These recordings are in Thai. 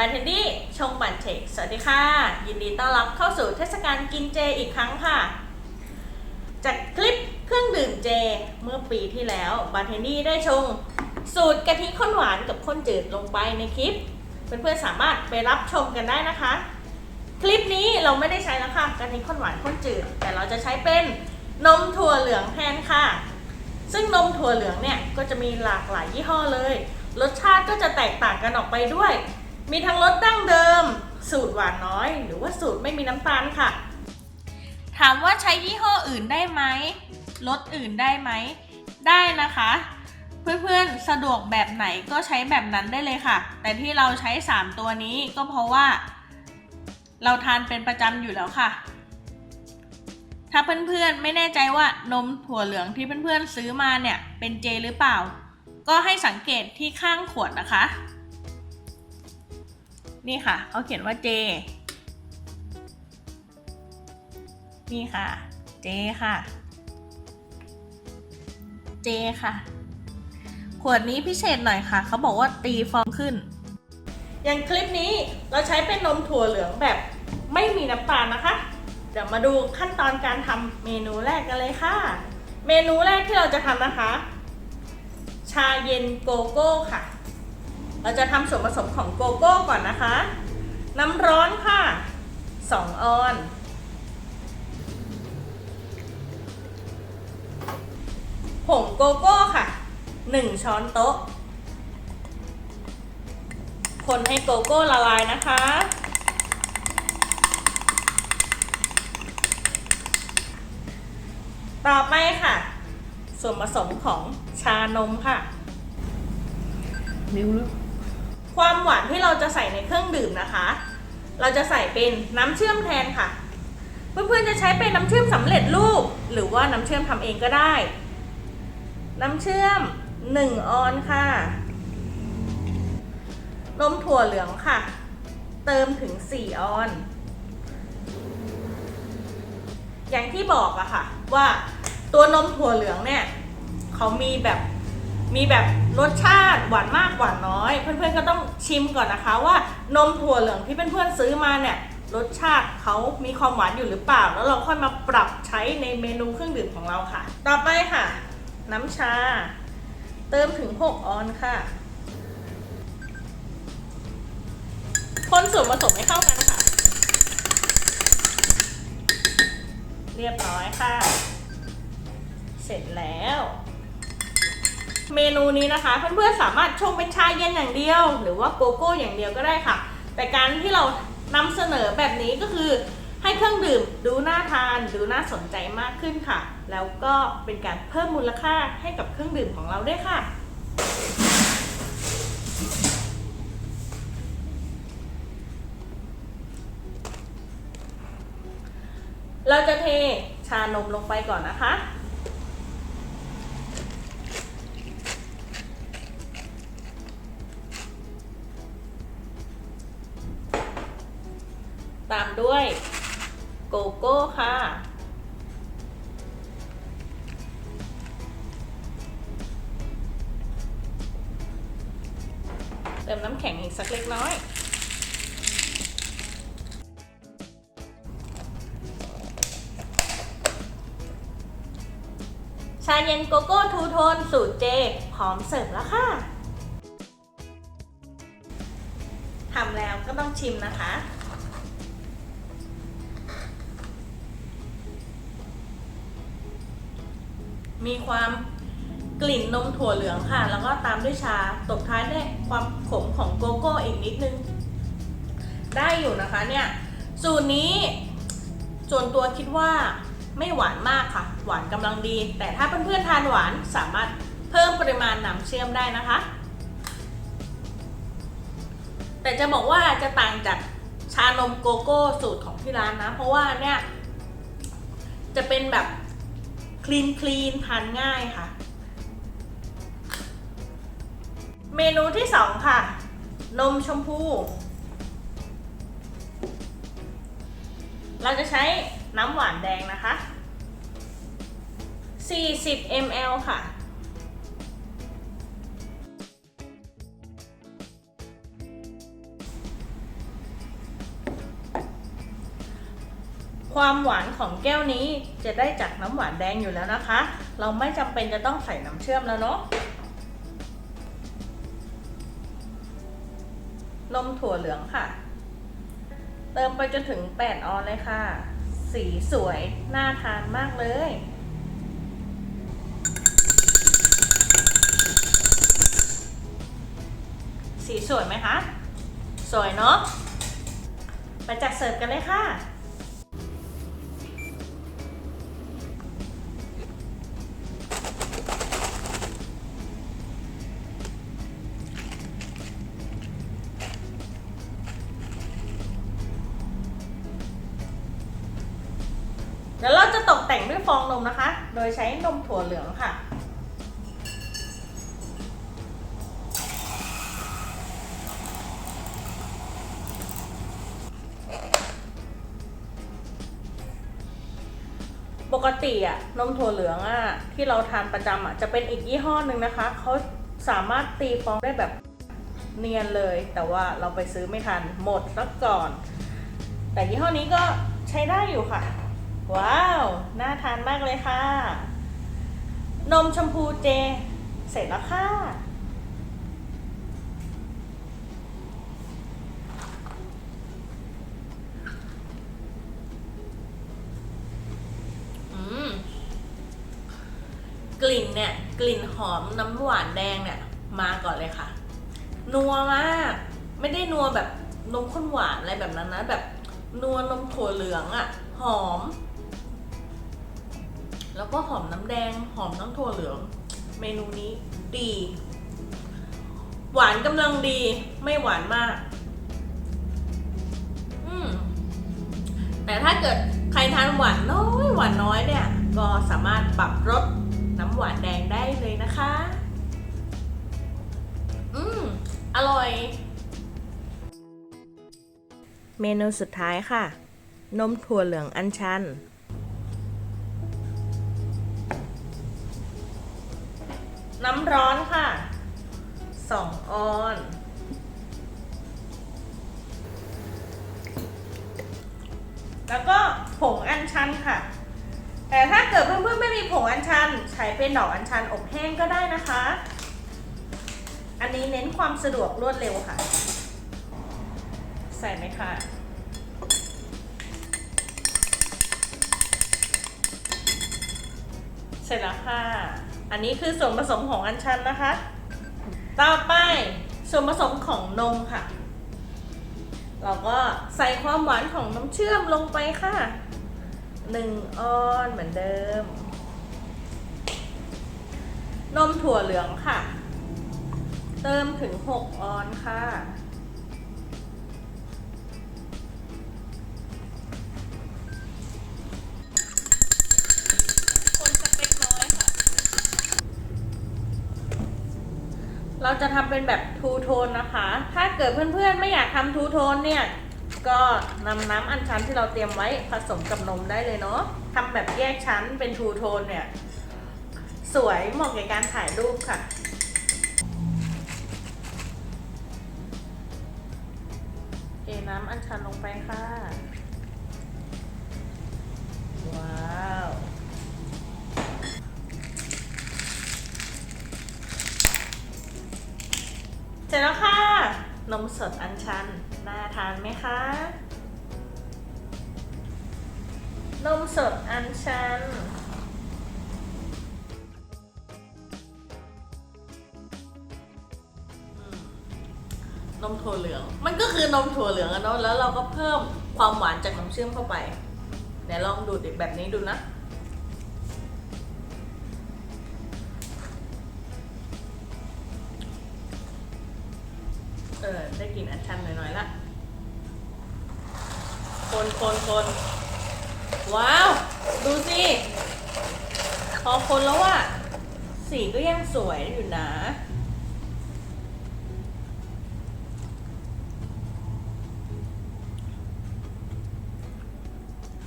บันเทนดี้ชงบันเทคสวัสดีค่ะ ยินดีต้อนรับเข้าสู่เทศกาลกินเจอีกครั้งค่ะ จากคลิปเครื่องดื่มเจเมื่อปีที่แล้วบันเทนดี้ได้ชง สูตรกะทิข้นหวานกับข้นจืดลงไปในคลิป เพื่อนๆสามารถไปรับชมกันได้นะคะ คลิปนี้เราไม่ได้ใช้แล้วค่ะกะทิข้นหวานข้นจืด แต่เราจะใช้เป็นนมถั่วเหลืองแทนค่ะ ซึ่งนมถั่วเหลืองเนี่ยก็จะมีหลากหลายยี่ห้อเลย รสชาติก็จะแตกต่างกันออกไปด้วย มีทั้งรสดั้งเดิม สูตรหวานน้อย หรือว่าสูตรไม่มีน้ำตาลค่ะ ถามว่าใช้ยี่ห้ออื่นได้ไหมรสอื่นได้ไหม ได้นะคะ เพื่อนๆ สะดวกแบบไหนก็ใช้แบบนั้นได้เลยค่ะ แต่ที่เราใช้ 3 ตัวนี้ก็เพราะว่า เราทานเป็นประจำอยู่แล้วค่ะ ถ้าเพื่อนๆ ไม่แน่ใจว่านมถั่วเหลืองที่เพื่อนๆ ซื้อมาเนี่ย เป็นเจหรือเปล่า ก็ให้สังเกตที่ข้างขวดนะคะ นี่ค่ะเขาเขียนว่าเจนี่ค่ะเจค่ะเจค่ะ ขวดนี้พิเศษหน่อยค่ะ เขาบอกว่าตีฟองขึ้น อย่างคลิปนี้เราใช้เป็นนมถั่วเหลืองแบบไม่มีน้ำตาลนะคะ เดี๋ยวมาดูขั้นตอนการทำเมนูแรกกันเลยค่ะ เมนูแรกที่เราจะทำนะคะ ชาเย็นโกโก้ค่ะ เราจะทำส่วนผสมของโกโก้ก่อนนะคะ น้ำร้อนค่ะ 2 ออน ผงโกโก้ค่ะ 1 ช้อนโต๊ะ คนให้โกโก้ละลายนะคะ ต่อไปค่ะ ส่วนผสมของชานมค่ะ นิ้วลึก ความหวานที่เราจะใส่ในเครื่องดื่มนะคะ เราจะใส่เป็นน้ำเชื่อมแทนค่ะ เพื่อนๆจะใช้เป็นน้ำเชื่อมสำเร็จรูป หรือว่าน้ำเชื่อมทำเองก็ได้ น้ำเชื่อม 1 ออนค่ะ นมถั่วเหลืองค่ะ เติมถึง 4 ออน อย่างที่บอกอะค่ะ ว่าตัวนมถั่วเหลืองเนี่ยเขามีแบบ มีแบบรสชาติหวานมากหวานน้อย เพื่อนๆก็ต้องชิมก่อนนะคะว่านมถั่วเหลืองที่เพื่อนๆซื้อมาเนี่ยรสชาติเขามีความหวานอยู่หรือเปล่า แล้วเราค่อยมาปรับใช้ในเมนูเครื่องดื่มของเราค่ะ ต่อไปค่ะ น้ำชา เติมถึง 6 ออนค่ะ คนส่วนผสมให้เข้ากันค่ะ เรียบร้อยค่ะ เสร็จแล้ว เมนูนี้นะคะ เพื่อนๆสามารถชงเป็นชาเย็นอย่างเดียว หรือว่าโกโก้อย่างเดียวก็ได้ค่ะ แต่การที่เรานำเสนอแบบนี้ก็คือให้เครื่องดื่มดูน่าทานดูน่าสนใจมากขึ้นค่ะ แล้วก็เป็นการเพิ่มมูลค่าให้กับเครื่องดื่มของเราด้วยค่ะเราจะเทชานมลงไปก่อนนะคะ ด้วยโกโก้ค่ะ เติมน้ำแข็งอีกสักเล็กน้อย ชาเย็นโกโก้ทูโทนสูตรเจพร้อมเสิร์ฟแล้วค่ะทำแล้วก็ต้องชิมนะคะ มีความกลิ่นนมถั่วเหลืองค่ะ แล้วก็ตามด้วยชา ตบท้ายด้วยความขมของโกโก้อีกนิดนึง ได้อยู่นะคะเนี่ย สูตรนี้ส่วนตัวคิดว่าไม่หวานมากค่ะ หวานกำลังดี แต่ถ้าเพื่อนๆทานหวานสามารถเพิ่มปริมาณน้ำเชื่อมได้นะคะ แต่จะบอกว่าจะต่างจากชานมโกโก้สูตรของที่ร้านนะ เพราะว่าเนี่ยจะเป็นแบบ คลีนคลีนทานง่ายค่ะ เมนูที่สองค่ะ นมชมพู เราจะใช้น้ำหวานแดงนะคะ 40 ml ค่ะ ความหวานของแก้วนี้จะได้จากน้ำหวานแดงอยู่แล้วนะคะ เราไม่จำเป็นจะต้องใส่น้ำเชื่อมแล้วเนาะนมถั่วเหลืองค่ะ เติมไปจนถึง 8 ออนเลยค่ะ สีสวย น่าทานมากเลย สีสวยไหมคะ สวยเนาะไปจัดเสิร์ฟกันเลยค่ะ ตกแต่งด้วยฟองนมนะคะ โดยใช้นมถั่วเหลืองค่ะ ปกติอะนมถั่วเหลืองอะที่เราทานประจำอะจะเป็นอีกยี่ห้อหนึ่งนะคะเขาสามารถตีฟองได้แบบเนียนเลย แต่ว่าเราไปซื้อไม่ทันหมดซะก่อน แต่ยี่ห้อนี้ก็ใช้ได้อยู่ค่ะ ว้าว น่าทานมากเลยค่ะ นมชมพูเจ เสร็จแล้วค่ะอืมกลิ่นเนี่ย กลิ่นหอมน้ำหวานแดงเนี่ย มาก่อนเลยค่ะ นัวมาก ไม่ได้นัวแบบนมข้นหวานอะไรแบบนั้นนะ แบบนัวนมถั่วเหลืองอะ่ะ หอม แล้วก็หอมน้ำแดง หอมน้ำถั่วเหลือง เมนูนี้ดี หวานกำลังดี ไม่หวานมาก อืม แต่ถ้าเกิดใครทานหวานน้อยหวานน้อยเนี่ย ก็สามารถปรับรสน้ำหวานแดงได้เลยนะคะ อืม อร่อย เมนูสุดท้ายค่ะ นมถั่วเหลืองอัญชัน น้ำร้อนค่ะสองออน แล้วก็ผงอัญชันค่ะ แต่ถ้าเกิดเพื่อนๆไม่มีผงอัญชัน ใช้เป็นดอกอัญชันอบแห้งก็ได้นะคะ อันนี้เน้นความสะดวกรวดเร็วค่ะ ใส่ไหมคะเสร็จแล้วค่ะ อันนี้คือส่วนผสมของอัญชันนะคะ ต่อไปส่วนผสมของนมค่ะ เราก็ใส่ความหวานของน้ำเชื่อมลงไปค่ะหนึ่งออนเหมือนเดิม นมถั่วเหลืองค่ะ เติมถึง 6 ออนค่ะ เราจะทำเป็นแบบทูโทนนะคะ ถ้าเกิดเพื่อนๆไม่อยากทำทูโทนเนี่ย ก็นำน้ำอัญชันที่เราเตรียมไว้ผสมกับนมได้เลยเนาะทำแบบแยกชั้นเป็นทูโทนเนี่ย สวยเหมาะแก่การถ่ายรูปค่ะเทน้ำอัญชันลงไปค่ะ ว้าว เส ร็จแล้วค่ะ นมสดอัญชัน น่าทานไหมคะ นมสดอัญชันนมถั่วเหลือง มันก็คือนมถั่วเหลืองอะเนาะ แล้วเราก็เพิ่มความหวานจากน้ำเชื่อมเข้าไป เดี๋ยวลองดูดแบบนี้ดูนะ เออได้กลิ่นอัญชันหน่อยๆละ คนคนคนว้าว ดูสิ พอคนแล้วอะสีก็ยังสวยอยู่นะ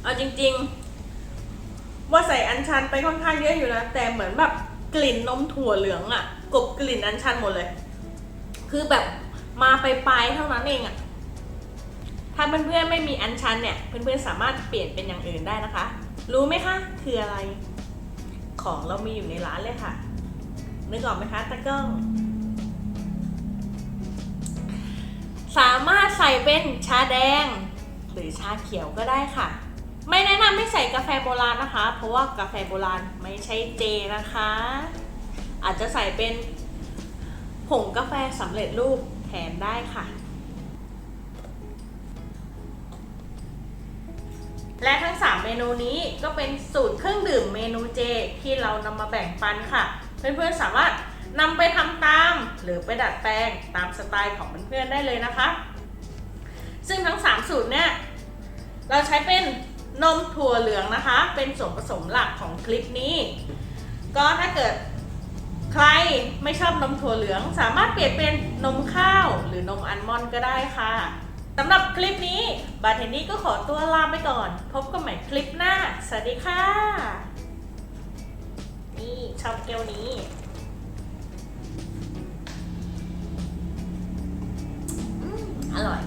เอาจริงๆ ว่าใส่อัญชันไปค่อนข้างเยอะอยู่นะ แต่เหมือนแบบกลิ่นนมถั่วเหลืองอะกบกลิ่นอัญชันหมดเลย คือแบบ มาไปลายเท่านั้นเองอะถ้าเพื่อนๆไม่มีอันชันเนี่ย เพื่อนๆสามารถเปลี่ยนเป็นอย่างอื่นได้นะคะ รู้ไหมคะคืออะไร ของเรามีอยู่ในร้านเลยค่ะ นึกออกไหมคะตะก้อง สามารถใส่เป็นชาแดง หรือชาเขียวก็ได้ค่ะ ไม่แนะนำให้ใส่กาแฟโบราณนะคะ เพราะว่ากาแฟโบราณไม่ใช่เจนะคะ อาจจะใส่เป็นผงกาแฟสำเร็จรูป แทนได้ค่ะ และทั้ง 3 เมนูนี้ก็เป็นสูตรเครื่องดื่มเมนูเจที่เรานำมาแบ่งปันค่ะ เพื่อนๆสามารถนำไปทำตาม หรือไปดัดแปลงตามสไตล์ของเพื่อนๆได้เลยนะคะ ซึ่งทั้ง 3 สูตรเนี่ยเราใช้เป็นนมถั่วเหลืองนะคะ เป็นส่วนผสมหลักของคลิปนี้ ก็ถ้าเกิด ใครไม่ชอบนมถั่วเหลืองสามารถเปลี่ยนเป็นนมข้าวหรือนมอัลมอนด์ก็ได้ค่ะสำหรับคลิปนี้บาร์เทนนี่ก็ขอตัวลาไปก่อน พบกันใหม่คลิปหน้า สวัสดีค่ะ นี่ชอบแก้วนี้อืมอร่อย